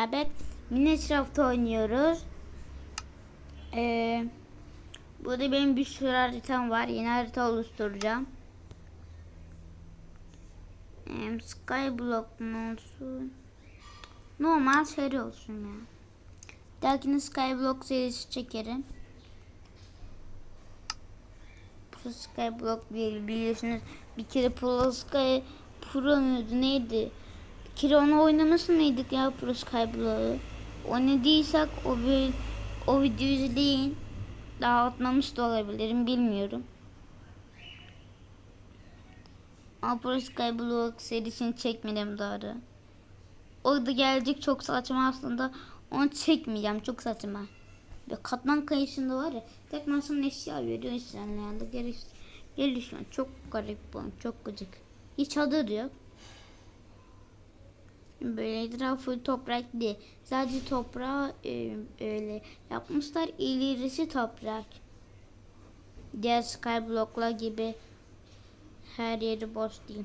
beraber Minecraft oynuyoruz. Ee, burada benim bir sürü haritam var. Yeni harita oluşturacağım. Ee, Skyblock mu olsun? Normal seri olsun ya. Bir dahakine Skyblock serisi çekerim. Pro Skyblock bir biliyorsunuz. Bir kere Pro Sky Pro neydi? Bir kere onu oynaması mıydık ya Pro Skyblock'u? Oynadıysak o bir o videoyu izleyin. Daha atmamış da olabilirim bilmiyorum. Ama Pro Skyblock serisini çekmedim daha da. O da gelecek çok saçma aslında. Onu çekmeyeceğim çok saçma. Ve katman kayışında var ya. Tekman sana eşya veriyor insanlar yanında. Geliş, gelişiyor. Çok garip bu. Çok gıcık. Hiç adı yok. Böyle etrafı toprak değil. Sadece toprağı e, öyle yapmışlar. İlerisi toprak. Diğer skyblocklar gibi her yeri boş değil.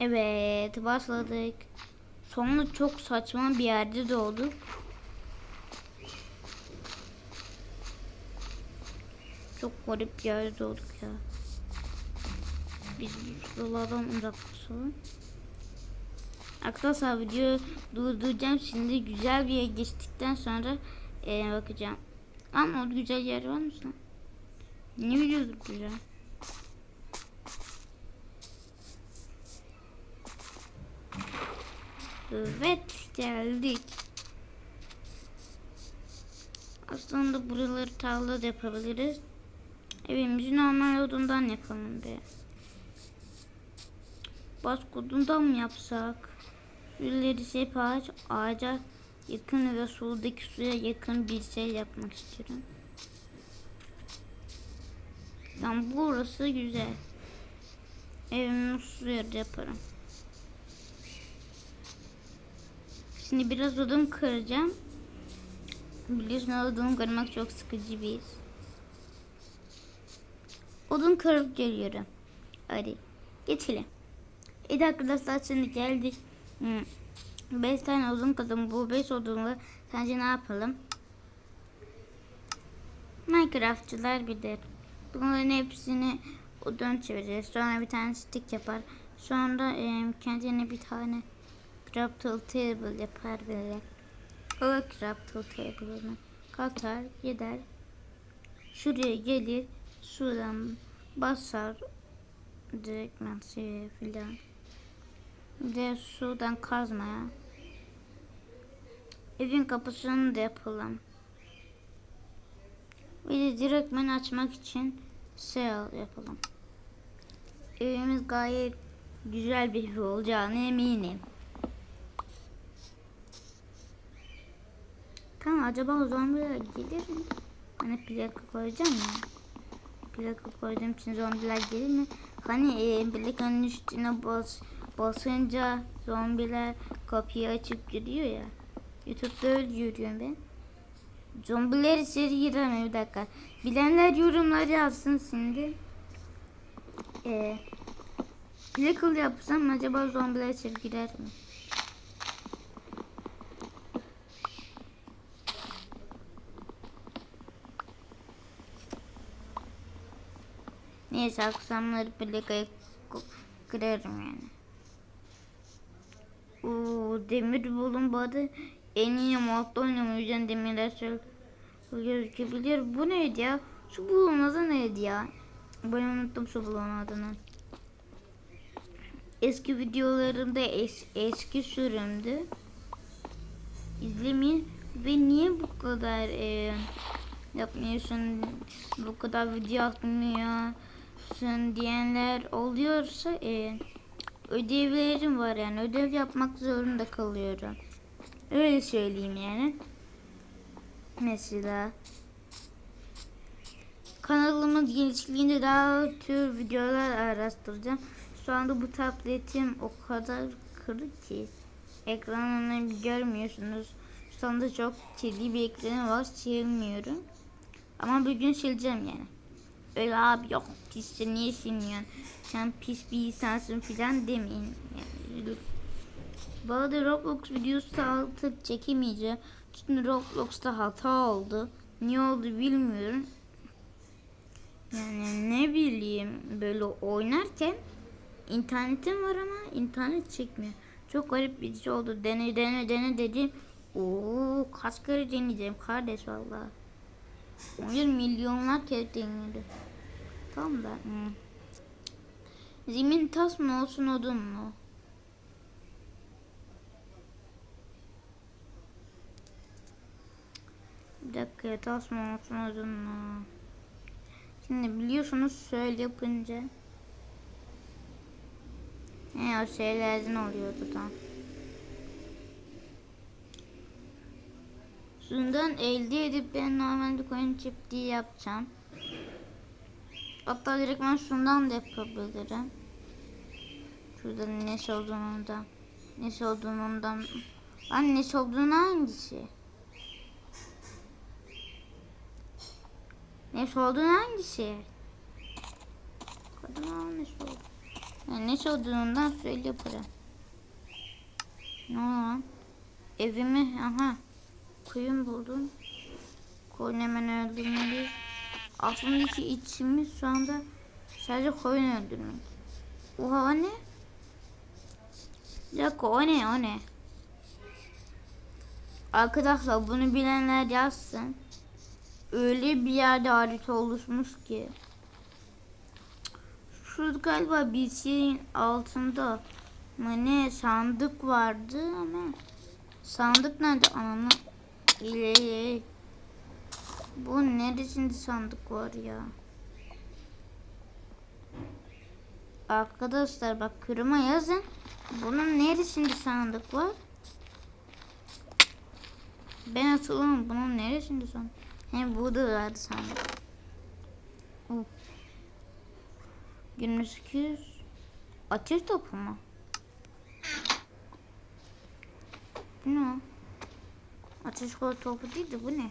Evet başladık. Sonunda çok saçma bir yerde doğduk. Çok garip bir yerde doğduk ya. Biz buralardan uzaklaşalım. Arkadaşlar video durduracağım şimdi güzel bir yer geçtikten sonra e, bakacağım. Ama o güzel yer var mı lan? Ne video durduracağım? Evet geldik. Aslında buraları tarla da yapabiliriz. Evimizi normal odundan yapalım be. Bask odundan mı yapsak? Şuraları hep ağaç, ağaca yakın ve soldaki suya yakın bir şey yapmak istiyorum. Tamam burası güzel. Evimi suya yaparım. Şimdi biraz odun kıracağım. Biliyorsun odun kırmak çok sıkıcı bir iş. Odun kırıp geliyorum. Hadi geçelim. Evet arkadaşlar şimdi geldik. 5 tane odun kırdım. Bu 5 odunla sence ne yapalım? Minecraftçılar bilir. Bunların hepsini odun çevireceğiz. Sonra bir tane stick yapar. Sonra e, kendine bir tane Craftal table yapar böyle. O craftal table'ını katar gider. Şuraya gelir. Şuradan basar. Direktmen şeye filan. Bir de şuradan kazmaya. Evin kapısını da yapalım. Bir de direktmen açmak için şey yapalım. Evimiz gayet güzel bir ev olacağını eminim. Tamam acaba zombiler gelir mi? Hani plaka koyacağım ya. Plaka koyduğum için zombiler gelir mi? Hani e, plakanın üstüne bas, basınca zombiler kapıyı açıp giriyor ya. Youtube'da öyle görüyorum ben. Zombiler içeri giremiyor bir dakika. Bilenler yorumlar yazsın şimdi. Ee, plakalı yapsam acaba zombiler içeri girer mi? Neyse akşamları plakaya kırarım yani. Oo, demir bulunmadı. En iyi modda oynuyorum. Yüzden demirler şöyle gözükebilir. Bu neydi ya? Su bulun adı neydi ya? Ben unuttum su bulun adını. Eski videolarımda es eski sürümdü. İzlemeyin. Ve niye bu kadar e, yapmıyorsun? Bu kadar video atmıyor yapsın diyenler oluyorsa e, ödevlerim var yani ödev yapmak zorunda kalıyorum. Öyle söyleyeyim yani. Mesela kanalımız genişliğinde daha tür videolar araştıracağım. Şu anda bu tabletim o kadar kırık ki ekranını görmüyorsunuz. Şu anda çok kirli bir ekranı var. Silmiyorum. Ama bugün sileceğim yani. Öyle abi yok pis niye silmiyorsun? Sen pis bir insansın filan demeyin. Yani, bu arada Roblox videosu artık çekemeyeceğim. Çünkü Roblox'ta hata oldu. Niye oldu bilmiyorum. Yani ne bileyim böyle oynarken internetim var ama internet çekmiyor. Çok garip bir şey oldu. Dene dene dene dedim. Oo kaç kere deneyeceğim kardeş valla. Oyun milyonlar kere denedi. Tamam da. Hmm. Zemin tas mı olsun odun mu? Bir dakika tas mı olsun odun mu? Şimdi biliyorsunuz şöyle yapınca ne o şeylerden oluyordu tam. Şundan elde edip ben normalde coin çiftliği yapacağım. Hatta direkt ben şundan da yapabilirim. Şurada ne olduğunu da ne olduğundan ben ne olduğunu hangisi? Ne olduğunu hangisi? Kadın ne oldu? Yani ne olduğundan söyle yaparım. Ne olan? Evimi aha koyun buldum. Koyun hemen öldürmeliyiz. Aklımdaki içimiz şu anda sadece koyun öldürmek. Oha o ne? Dakika o ne o ne? Arkadaşlar bunu bilenler yazsın. Öyle bir yerde harita oluşmuş ki. Şurada galiba bir şeyin altında mı ne sandık vardı ama sandık nerede ananı ile bu neresinde sandık var ya arkadaşlar bak kırıma yazın bunun neresinde sandık var ben hatırlamam bunun neresinde sandık hem burada vardı sandık. Günümüz 200 Ateş topu mu? Bu ne? Ateş topu değil de bu ne?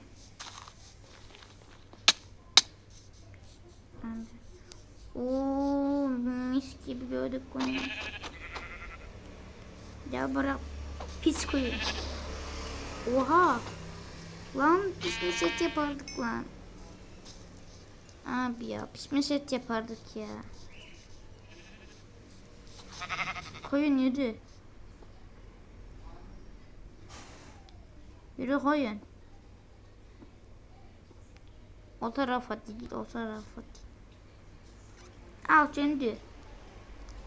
Oo mis gibi gördük bunu. Ya bırak pis koyu. Oha. Lan pis set yapardık lan. Abi ya pişme set yapardık ya. Koyun yürü. Yürü koyun. O tarafa değil, o tarafa değil. Al şimdi.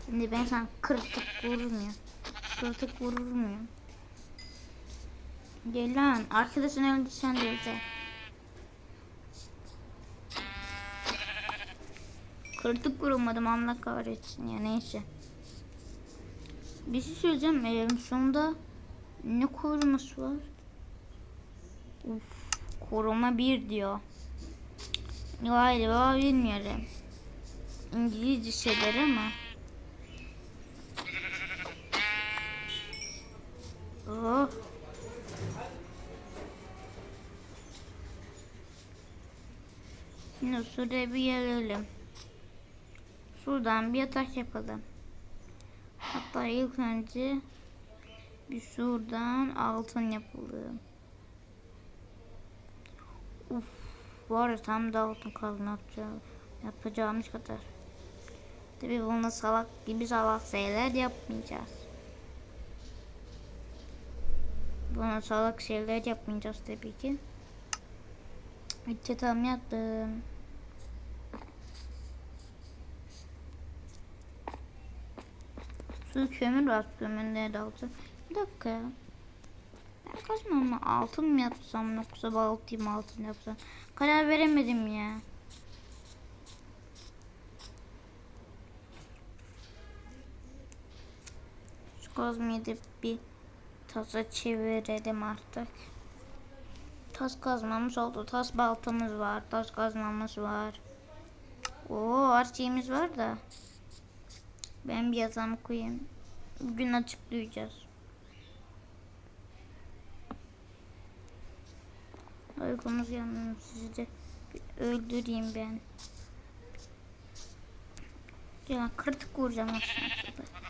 Şimdi ben sana kırtık vurmuyorum. Kırtık vurur muyum? Gel lan. Arkadaşın öldü sen de öldü. Kırtık vuramadım Allah kahretsin ya neyse. Bir şey söyleyeceğim. Ee, sonunda ne koruması var? Uf, koruma bir diyor. Galiba bilmiyorum. İngilizce şeyler ama. Oh. Şimdi şuraya bir gelelim. Şuradan bir yatak yapalım. Hatta ilk önce bir şuradan altın yapalım. Uf, var ya tam da altın yapacağım. Yapacağımız kadar. Tabi bunu salak gibi salak şeyler yapmayacağız. Bunu salak şeyler yapmayacağız tabii ki. İşte tam yaptım. Su kömür var kömürleri de altın. Bir dakika. Ben kazmam mı altın mı yapsam yoksa baltayım altın yapsam. Karar veremedim ya. Kazmayı bir taza çevirelim artık. Tas kazmamız oldu. Tas baltamız var. Tas kazmamız var. Oo her şeyimiz var da. Ben bir yazam koyayım. Bugün açıklayacağız. Uykumuz yanıyor sizce. öldüreyim ben. Ya kritik vuracağım aslında.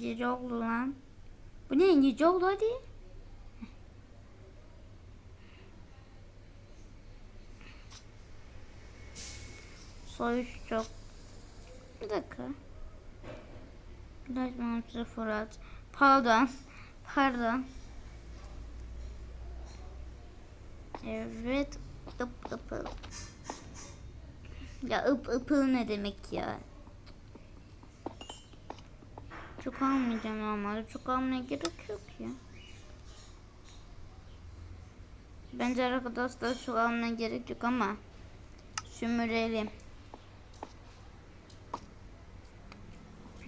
Gece oldu lan. Bu ne gece oldu hadi. Soyuş çok. Bir dakika. Biraz mantığı Fırat. Pardon. Pardon. Evet. Ip ıpıl. Ya ıp ıpıl ne demek ya? Çok almayacağım normalde. Çok almaya gerek yok ya. Bence arkadaşlar çok almaya gerek yok ama sömürelim.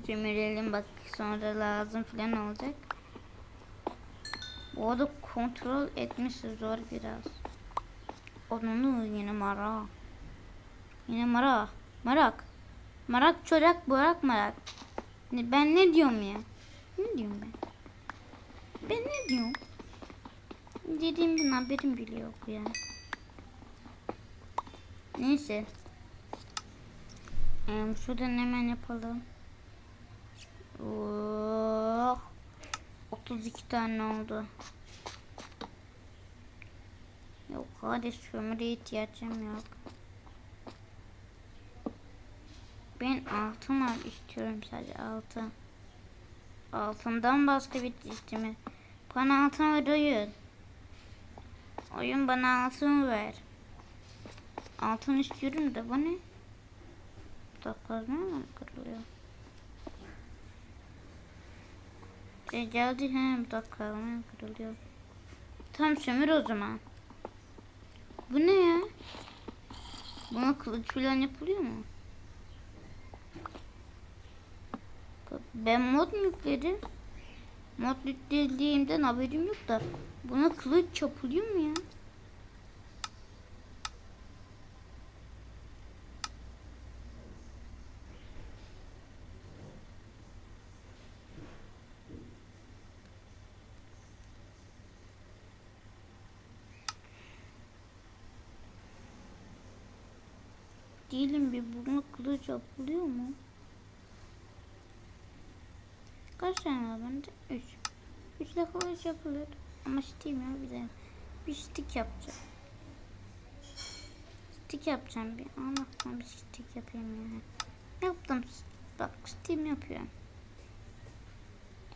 Sömürelim bak sonra lazım falan olacak. Bu arada kontrol etmesi zor biraz. Onun yine mara. Yine mara. Marak. Marak çocuk bırak marak. Ben ne diyorum ya? Ne diyorum ben? Ben ne diyorum? Dediğimden haberim bile yok ya. Neyse. Ee, şuradan hemen yapalım. Oh. 32 tane oldu. Yok hadi sömürüye ihtiyacım yok. Ben altın al istiyorum sadece altın. Altından başka bir istemi. Bana altın ver oyun. Oyun bana altın ver. Altın istiyorum da bu ne? Dakikasına mı kırılıyor? E geldi hem dakikasına kırılıyor. Tam sömür o zaman. Bu ne ya? Buna kılıç falan yapılıyor mu? Ben mod mu yükledim? Mod yüklediğimden haberim yok da buna kılıç yapılıyor mu ya? Değilim bir buna kılıç yapılıyor mu? Kaç tane bende? 3. 3 de kılıç yapılır. Ama Steam ya bir de. Bir stick yapacağım. Stick yapacağım bir. Allah'tan bir stick yapayım yani. Yaptım. Bak Steam yapıyorum.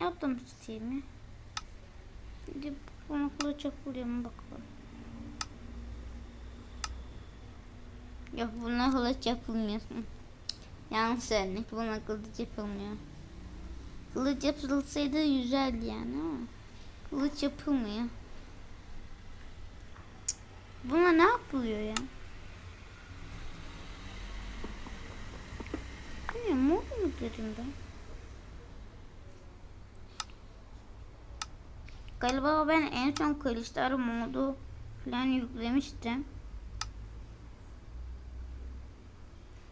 Yaptım Steam'i. Şimdi buna kılıç yapılıyor mu bakalım. Yok buna kılıç yapılmıyor. Yanlış söyledik. Buna kılıç yapılmıyor. Kılıç yapılsaydı güzeldi yani ama kılıç yapılmıyor. Buna ne yapılıyor ya? Bilmiyorum mor mu dedim ben? Galiba ben en son kılıçlar modu falan yüklemiştim.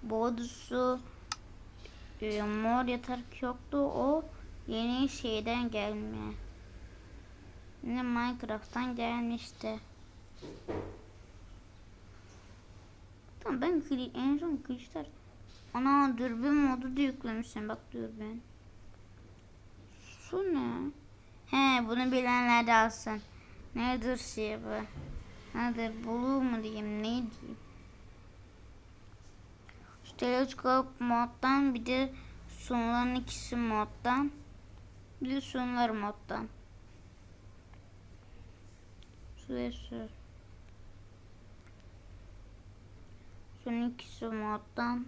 Bodusu e, mor yatak yoktu o yeni şeyden gelme. Yine Minecraft'tan gelmişti. Tamam ben en son kılıçlar ana dürbün modu da yüklemişim bak dürbün. Şu ne? He bunu bilenler de alsın. Nedir şey bu? Nedir blue mu diyeyim ne diyeyim? Teleskop moddan bir de sunların ikisi moddan. Bir de sunlar moddan. Ve su. Son ikisi moddan.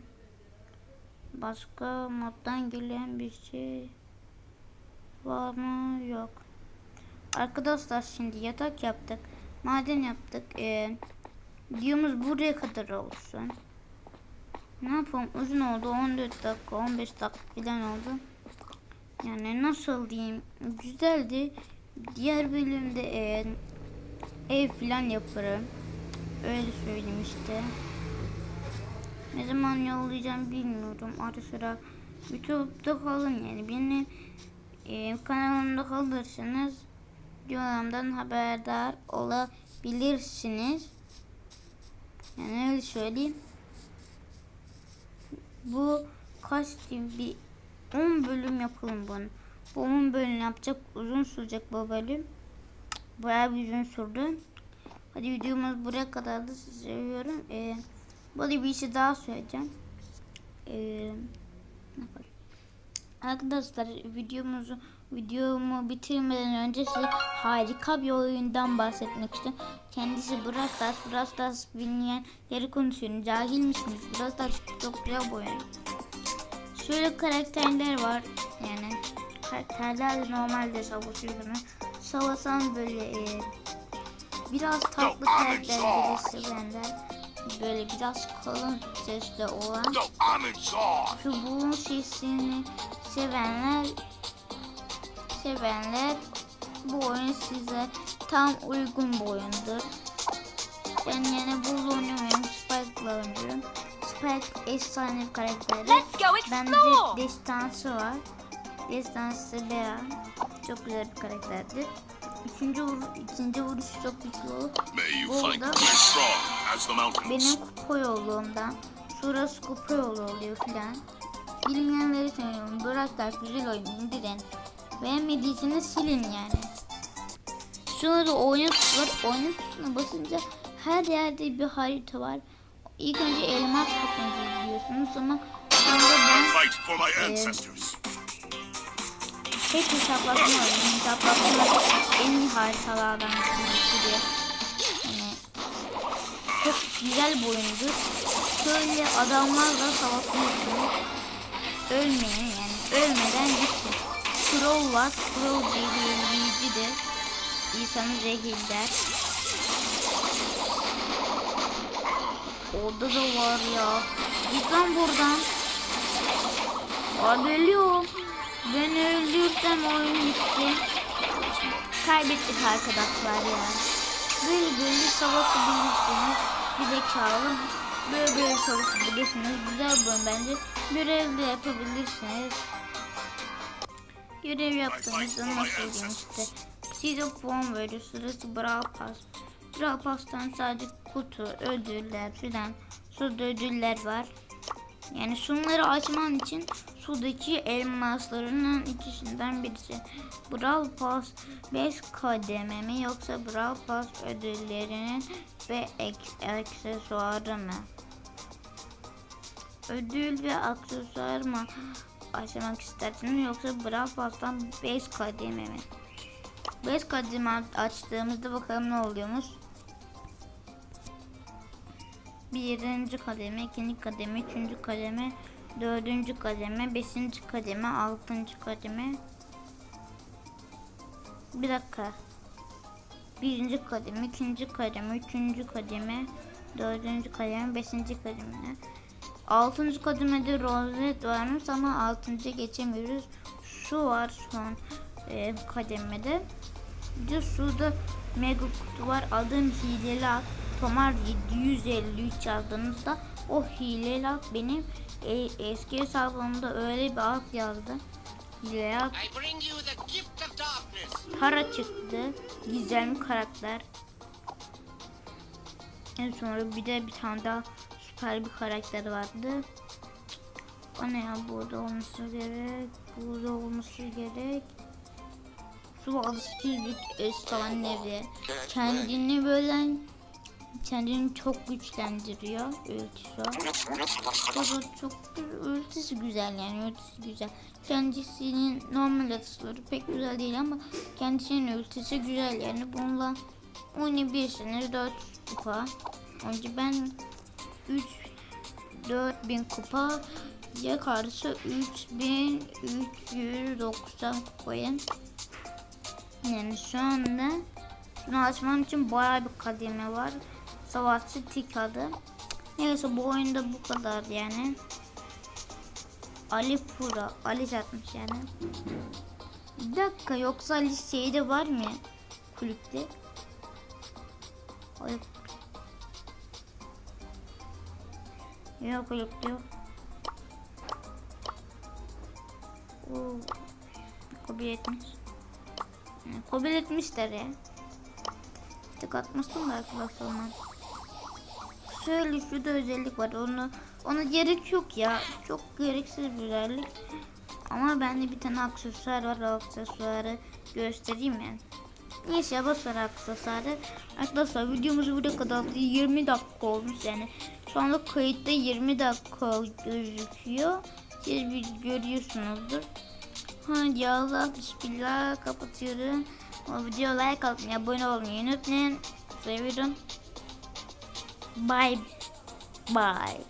Başka moddan gelen bir şey var mı? Yok. Arkadaşlar şimdi yatak yaptık. Maden yaptık. Ee, Videomuz buraya kadar olsun. Ne yapalım uzun oldu 14 dakika 15 dakika falan oldu. Yani nasıl diyeyim güzeldi. Diğer bölümde e, ev falan yaparım. Öyle söyleyeyim işte. Ne zaman yollayacağım bilmiyorum. Ara sıra YouTube'da kalın yani. Beni e, kanalımda kalırsanız videolarımdan haberdar olabilirsiniz. Yani öyle söyleyeyim. Bu kaç diyeyim bir 10 bölüm yapalım bunu. Bu 10 bölüm yapacak uzun sürecek bu bölüm. Bayağı bir uzun sürdü. Hadi videomuz buraya kadar da sizi seviyorum. Ee, böyle bir şey daha söyleyeceğim. Ee? Arkadaşlar videomuzu videomu bitirmeden önce size harika bir oyundan bahsetmek istiyorum. Kendisi Brawl Stars. Brawl Stars bilmeyenleri konuşuyorum. Cahil misiniz? Brawl Stars çok güzel bir oyun. Şöyle karakterler var. Yani karakterler de normalde savaşıyorsunuz. Savaşan böyle e, biraz tatlı karakterleri sevenler. Böyle biraz kalın sesli olan bulun sesini sevenler sevenler bu oyun size tam uygun bir oyundur. Ben yani Bull oynamıyorum, Spike'la oynuyorum. Spike efsane bir karakteri. Bende destansı var. Destansı Bea. Çok güzel bir karakterdir. Üçüncü vur, ikinci vuruş çok güçlü olur. The mountains. benim kupa yolluğumdan sonrası kupa yolu oluyor filan. Bilmeyenleri söylüyorum. Bıraklar güzel oyun indirin. Beğenmediyseniz silin yani. Sonra da oyun var. Oyun tuşuna basınca her yerde bir harita var. İlk önce elmas kapını gidiyorsunuz ama sonra ben ancestors. Tek hesaplaşma oyunu. Hesaplaşma en iyi haritalardan birisi diye. Yani çok güzel bir oyundur. Şöyle adamlarla savaşıyorsunuz. Ölmeyin yani. Ölmeden gitsin. Crow var. Crow büyücüdür. İnsanı zehirler. Orada da var ya. Git lan buradan. Abi ölüyorum. Ben öldürsem oyun bitti. Kaybettik arkadaşlar ya. Böyle böyle savaşabilirsiniz. Bir de çağırın. Böyle böyle savaşabilirsiniz. Güzel bir bence. Görev de yapabilirsiniz. Görev yaptığınızda nasıl işte. Size puan veriyor. Sırası Brawl Pass. Brawl Pass'tan sadece kutu, ödüller filan. Suda ödüller var. Yani şunları açman için sudaki elmaslarının ikisinden birisi. Brawl Pass 5 kademe mi yoksa Brawl Pass ödüllerinin ve ek aksesuarı mı? Ödül ve aksesuar mı açmak istersiniz yoksa Brawl Pass'tan 5 kademe mi? 5 kademe açtığımızda bakalım ne oluyormuş. Birinci kademe, ikinci kademe, üçüncü kademe, dördüncü kademe, beşinci kademe, altıncı kademe. Bir dakika. Birinci kademe, ikinci kademe, üçüncü kademe, dördüncü kademe, beşinci kademe. Altıncı kademede rozet varmış ama altıncı geçemiyoruz. Su var son e, kademede. Bir de suda mega kutu var. Adım hileli at. Tomar 753 yazdığınızda o hileli at benim e, eski hesabımda öyle bir at yazdı. Hileli darkness. para çıktı. Gizemli karakter. En sonra bir de bir tane daha süper bir karakter vardı. O ne ya burada olması gerek. Burada olması gerek. Su alıştırdık efsanevi. Kendini böyle kendini çok güçlendiriyor ultisi. O çok ultisi güzel yani ultisi güzel. Kendisinin normal atışları pek güzel değil ama kendisinin ultisi güzel yani bununla oynayabilirsiniz 4 kupa. Önce ben 3 4000 kupa ya karşı 3390 kupayım. Yani şu anda bunu açmam için bayağı bir kademe var. Savaşçı tik adı. Neyse bu oyunda bu kadar yani. Ali Pura. Ali satmış yani. Bir dakika yoksa Ali şeyde var mı? Kulüpte. Ay. Yok kulüpte yok. Oo. Kabul etmiş. Yani kabul etmişler ya. Tık atmasın da arkadaşlar. Şöyle şurada özellik var. Onu ona gerek yok ya. Çok gereksiz bir özellik. Ama bende bir tane aksesuar var. Aksesuarı göstereyim yani. Neyse ver aksesuarı. Arkadaşlar videomuz buraya kadar 20 dakika olmuş yani. Şu anda kayıtta 20 dakika gözüküyor. Siz bir görüyorsunuzdur. Hadi Allah bismillah kapatıyorum. O video like atmayı, abone olmayı unutmayın. Seviyorum. Bye bye.